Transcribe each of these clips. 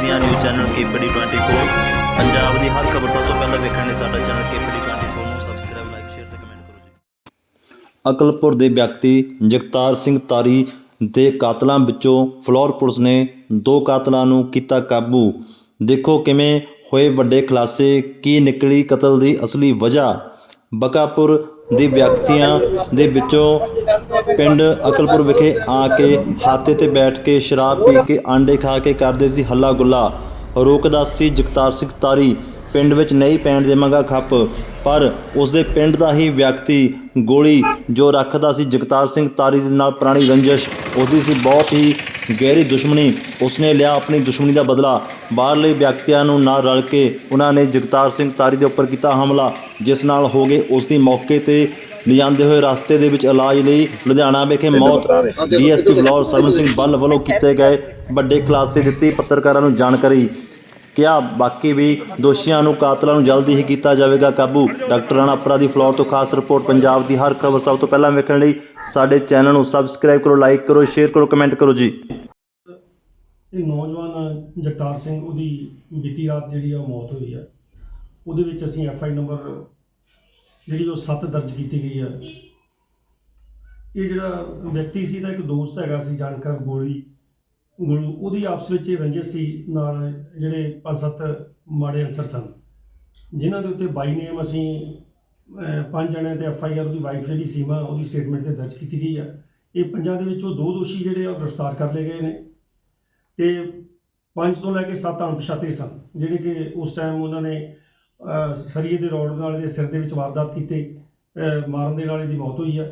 ਪੰਜਾਬ ਦੀਆਂ news channel KPD 24 Punjab ਦੀ ਹਰ ਖਬਰ ਸਭ ਤੋਂ ਪਹਿਲਾਂ ਵੇਖਣ ਲਈ ਸਾਡਾ ਚੈਨਲ ਕੇਪੀਡੀ 24 ਨੂੰ ਸਬਸਕ੍ਰਾਈਬ ਲਾਈਕ ਸ਼ੇਅਰ ਤੇ ਕਮੈਂਟ ਕਰੋ ਜੀ। ਅਕਲਪੁਰ ਦੇ ਵਿਅਕਤੀ ਜਗਤਾਰ ਸਿੰਘ ਤਾਰੀ ਦੇ ਕਾਤਲਾਂ ਵਿੱਚੋਂ ਫਲੋਰ ਪੁਲਿਸ ਨੇ ਦੋ ਕਾਤਲਾਂ ਨੂੰ ਕੀਤਾ ਕਾਬੂ। ਦੇਖੋ ਕਿਵੇਂ ਹੋਏ ਵੱਡੇ ਖੁਲਾਸੇ, ਕੀ ਨਿਕਲੀ ਕਤਲ ਦੀ ਅਸਲੀ ਵਜ੍ਹਾ। ਬਕਾਪੁਰ ਦੇ ਵਿਅਕਤੀਆਂ ਦੇ ਵਿੱਚੋਂ ਪਿੰਡ ਅਕਲਪੁਰ ਵਿਖੇ ਆ ਕੇ ਹਾਤੇ ਤੇ ਬੈਠ ਕੇ ਸ਼ਰਾਬ ਪੀ ਕੇ ਆਂਡੇ ਖਾ ਕੇ ਕਰਦੇ ਸੀ ਹੱਲਾ ਗੁੱਲਾ ਰੋਕਦਾ ਸੀ ਜਗਤਾਰ ਸਿੰਘ ਤਾਰੀ, ਪਿੰਡ ਵਿੱਚ ਨਹੀਂ ਪੈਣ ਦੇਵਾਂਗਾ ਖੱਪ, ਪਰ ਉਸਦੇ ਪਿੰਡ ਦਾ ਹੀ ਵਿਅਕਤੀ ਗੋਲੀ ਜੋ ਰੱਖਦਾ ਸੀ ਜਗਤਾਰ ਸਿੰਘ ਤਾਰੀ ਦੇ ਨਾਲ ਪੁਰਾਣੀ ਰੰਜਿਸ਼, ਉਹਦੀ ਸੀ ਬਹੁਤ ਹੀ ਗਹਿਰੀ ਦੁਸ਼ਮਣੀ ਉਸਨੇ ਲਿਆ ਆਪਣੀ ਦੁਸ਼ਮਣੀ ਦਾ ਬਦਲਾ। ਬਾਹਰਲੇ ਵਿਅਕਤੀਆਂ ਨੂੰ ਨਾਲ ਰਲ ਕੇ ਉਹਨਾਂ ਨੇ ਜਗਤਾਰ ਸਿੰਘ ਤਾਰੀ ਦੇ ਉੱਪਰ ਕੀਤਾ ਹਮਲਾ ਜਿਸ ਨਾਲ ਹੋ ਗਏ ਉਸ ਦੀ ਮੌਕੇ ਤੇ ਲਿਜਾਂਦੇ ਹੋਏ ਰਸਤੇ ਦੇ ਵਿੱਚ ਇਲਾਜ ਲਈ ਲੁਧਿਆਣਾ ਵਿਖੇ ਮੌਤ। ਡੀਐਸਪੀ ਫਲੋਰ ਸਰਵਨ ਸਿੰਘ ਬੱਲ ਵੱਲੋਂ ਕੀਤੇ ਗਏ ਵੱਡੇ ਖੁਲਾਸੇ ਦਿੱਤੀ ਪੱਤਰਕਾਰਾਂ ਨੂੰ ਜਾਣਕਾਰੀ ਕਿਹਾ। ਬਾਕੀ ਵੀ ਦੋਸ਼ੀਆਂ ਨੂੰ ਕਾਤਲਾਂ ਨੂੰ ਜਲਦੀ ਹੀ ਕੀਤਾ ਜਾਵੇਗਾ ਕਾਬੂ। ਡਾਕਟਰ ਰਾਣਾ ਅਪਰਾਧੀ ਫਲੋਰ ਤੋਂ ਖਾਸ ਰਿਪੋਰਟ ਪੰਜਾਬ ਦੀ ਹਰ ਖਬਰ ਸਭ ਤੋਂ ਪਹਿਲਾਂ ਵੇਖਣ ਲਈ ਸਾਡੇ ਚੈਨਲ ਨੂੰ ਸਬਸਕ੍ਰਾਈਬ ਕਰੋ ਲਾਈਕ ਕਰੋ ਸ਼ੇਅਰ ਕਰੋ ਕਮੈਂਟ ਕਰੋ ਜੀ। ਇਹ ਨੌਜਵਾਨ ਜਗਤਾਰ ਸਿੰਘ, ਉਹਦੀ ਬੀਤੀ ਰਾਤ ਜਿਹੜੀ ਆ ਉਹ ਮੌਤ ਹੋਈ ਆ। ਉਹਦੇ ਵਿੱਚ ਅਸੀਂ ਐਫ ਆਈ ਨੰਬਰ ਜਿਹੜੀ ਉਹ 7 ਦਰਜ ਕੀਤੀ ਗਈ ਆ। ਇਹ ਜਿਹੜਾ ਵਿਅਕਤੀ ਸੀ ਦਾ ਇੱਕ ਦੋਸਤ ਹੈਗਾ ਸੀ, ਜਾਣਕਾਰ ਗੋਲੀ, ਗੋਲੂ, ਉਹਦੀ ਆਪਸ ਵਿੱਚ ਇਹ ਰੰਜਿਸ਼ ਸੀ, ਨਾਲ ਜਿਹੜੇ ਪੰਜ ਸੱਤ ਮਾੜੇ ਅਨਸਰ ਸਨ, ਜਿਨ੍ਹਾਂ ਦੇ ਉੱਤੇ ਬਾਈ ਨੇਮ ਅਸੀਂ ਪੰਜ ਜਣਿਆਂ ਤੇ ਐਫ ਆਈ ਆਰ, ਉਹਦੀ ਵਾਈਫ ਜਿਹੜੀ ਸੀਮਾ, ਉਹਦੀ ਸਟੇਟਮੈਂਟ ਤੇ ਦਰਜ ਕੀਤੀ ਗਈ ਆ। ਇਹ ਪੰਜਾਂ ਦੇ ਵਿੱਚੋਂ ਦੋ ਦੋਸ਼ੀ ਜਿਹੜੇ ਆ ਉਹ ਗ੍ਰਿਫਤਾਰ ਕਰ ਲਏ ਗਏ ਨੇ। ਤੇ ਪੰਜ ਤੋਂ ਲੈ ਕੇ ਸੱਤ ਅਣਪਛਾਤੇ ਸਨ, ਜਿਹੜੇ ਕਿ ਉਸ ਟਾਈਮ ਉਹਨਾਂ ਨੇ ਸਰੀਏ ਦੇ ਰੋਡ ਨਾਲ ਇਹਦੇ ਸਿਰ ਦੇ ਵਿੱਚ ਵਾਰਦਾਤ ਕੀਤੀ ਮਾਰਨ ਦੇ ਨਾਲ ਇਹਦੀ ਮੌਤ ਹੋਈ ਹੈ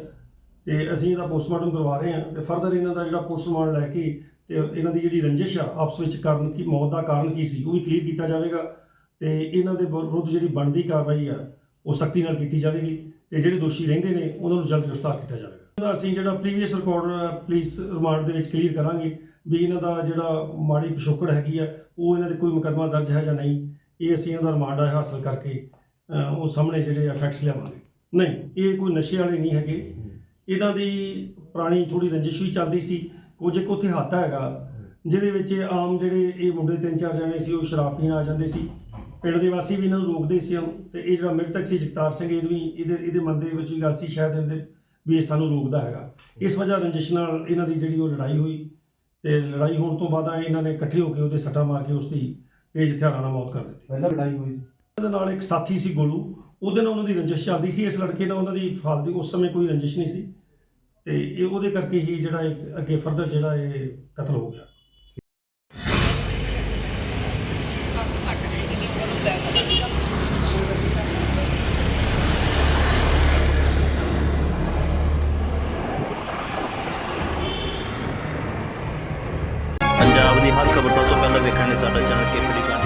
ਤੇ ਅਸੀਂ ਇਹਦਾ ਪੋਸਟਮਾਰਟਮ ਕਰਵਾ ਰਹੇ ਹਾਂ ਤੇ ਫਰਦਰ ਇਹਨਾਂ ਦਾ ਜਿਹੜਾ ਪੋਸਟਮਾਰਟਮ ਲੈ ਕੇ ਤੇ ਇਹਨਾਂ ਦੀ ਜਿਹੜੀ ਰੰਜਿਸ਼ ਆ, ਆਪਸ ਵਿੱਚ ਕਰਨ ਕੀ, ਮੌਤ ਦਾ ਕਾਰਨ ਕੀ ਸੀ, ਉਹ ਵੀ ਕਲੀਅਰ ਕੀਤਾ ਜਾਵੇਗਾ। ਤੇ ਇਹਨਾਂ ਦੇ ਵਿਰੁੱਧ ਜਿਹੜੀ ਬਣਦੀ ਕਾਰਵਾਈ ਆ, ਉਹ ਸਖਤੀ ਨਾਲ ਕੀਤੀ ਜਾਵੇਗੀ ਤੇ ਜਿਹੜੇ ਦੋਸ਼ੀ ਰਹਿੰਦੇ ਨੇ, ਉਹਨਾਂ ਨੂੰ ਜਲਦ ਗ੍ਰਿਫਤਾਰ ਕੀਤਾ ਜਾਵੇਗਾ। ਇਹਦਾ ਅਸੀਂ ਜਿਹੜਾ ਪ੍ਰੀਵੀਅਸ ਰਿਕਾਰਡ ਪੁਲਿਸ ਰਿਮਾਂਡ ਦੇ ਵਿੱਚ ਕਲੀਅਰ ਕਰਾਂਗੇ ਵੀ ਇਹਨਾਂ ਦਾ ਜਿਹੜਾ ਮਾੜੀ ਪਿਛੋਕੜ ਹੈਗੀ ਆ, ਉਹ ਇਹਨਾਂ ਦੇ ਕੋਈ ਮੁਕੱਦਮਾ ਦਰਜ ਹੈ ਜਾਂ ਨਹੀਂ। ਇਹ ਅਸੀਂ ਇਹਨਾਂ ਦਾ ਰਿਮਾਂਡ ਹਾਸਲ ਕਰਕੇ ਉਹ ਸਾਹਮਣੇ ਜਿਹੜੇ ਫੈਕਟਸ ਲਿਆਵਾਂਗੇ। ਨਹੀਂ, ਇਹ ਕੋਈ ਨਸ਼ੇ ਵਾਲੇ ਨਹੀਂ ਹੈਗੇ। ਇਹਨਾਂ ਦੀ ਪੁਰਾਣੀ ਥੋੜੀ ਰੰਜਿਸ਼ ਵੀ ਚੱਲਦੀ ਸੀ। ਕੁਝ ਇੱਕ ਉੱਥੇ ਹੱਥ ਹੈਗਾ, ਜਿਹਦੇ ਵਿੱਚ ਆਮ ਜਿਹੜੇ ਇਹ ਮੁੰਡੇ ਤਿੰਨ ਚਾਰ ਜਣੇ ਸੀ, ਉਹ ਸ਼ਰਾਬ ਪੀਣ ਆ ਜਾਂਦੇ ਸੀ। ਪਿੰਡ ਦੇ ਵਾਸੀ ਵੀ ਇਹਨਾਂ ਨੂੰ ਰੋਕਦੇ ਸੀ। ਤੇ ਇਹ ਜਿਹੜਾ ਮ੍ਰਿਤਕ ਸੀ ਜਗਤਾਰ ਸਿੰਘ, ਇਹ ਵੀ ਇਹਦੇ ਇਹਦੇ ਮਨ ਦੇ ਵਿੱਚ ਵੀ ਗੱਲ ਸੀ, ਸ਼ਾਇਦ ਇਹਦੇ ਵੀ ਸਾਨੂੰ ਰੋਕਦਾ ਹੈਗਾ। ਇਸ ਵਜ੍ਹਾ ਰੰਜਿਸ਼ ਨਾਲ ਇਹਨਾਂ ਦੀ ਜਿਹੜੀ ਉਹ ਲੜਾਈ ਹੋਈ ਤੇ ਲੜਾਈ ਹੋਣ ਤੋਂ ਬਾਅਦ ਇਹਨਾਂ ਨੇ ਇਕੱਠੇ ਹੋ ਕੇ ਉਹਦੇ ਸੱਟਾ ਮਾਰ ਕੇ ਉਸ ਦੀ ਤੇਜ਼ ਹਥਿਆਰਾਂ ਨਾਲ ਮੌਤ ਕਰ ਦਿੱਤੀ। ਪਹਿਲਾਂ ਲੜਾਈ ਹੋਈ ਸੀ। ਉਹਦੇ ਨਾਲ ਇੱਕ ਸਾਥੀ ਸੀ ਗੋਲੂ। ਉਹਦੇ ਨਾਲ ਉਹਨਾਂ ਦੀ ਰੰਜਿਸ਼ ਚੱਲਦੀ ਸੀ। ਇਸ ਲੜਕੇ ਨਾਲ ਉਹਨਾਂ ਦੀ ਫਾਲ ਦੀ ਉਸ ਸਮੇਂ ਕੋਈ ਰੰਜਿਸ਼ ਨਹੀਂ ਸੀ। ਤੇ ਇਹ ਉਹਦੇ ਕਰਕੇ ਹੀ ਜਿਹੜਾ ਇਹ ਅੱਗੇ ਫਰਦਰ ਜਿਹੜਾ ਇਹ ਕਤਲ ਹੋ ਗਿਆ। ਪੰਜਾਬ ਦੀ ਹਰ ਖਬਰ ਸਭ ਤੋਂ ਪਹਿਲਾਂ ਵੇਖਣ ਲਈ ਸਾਡਾ ਚੈਨਲ ਕੇਪੀਡੀ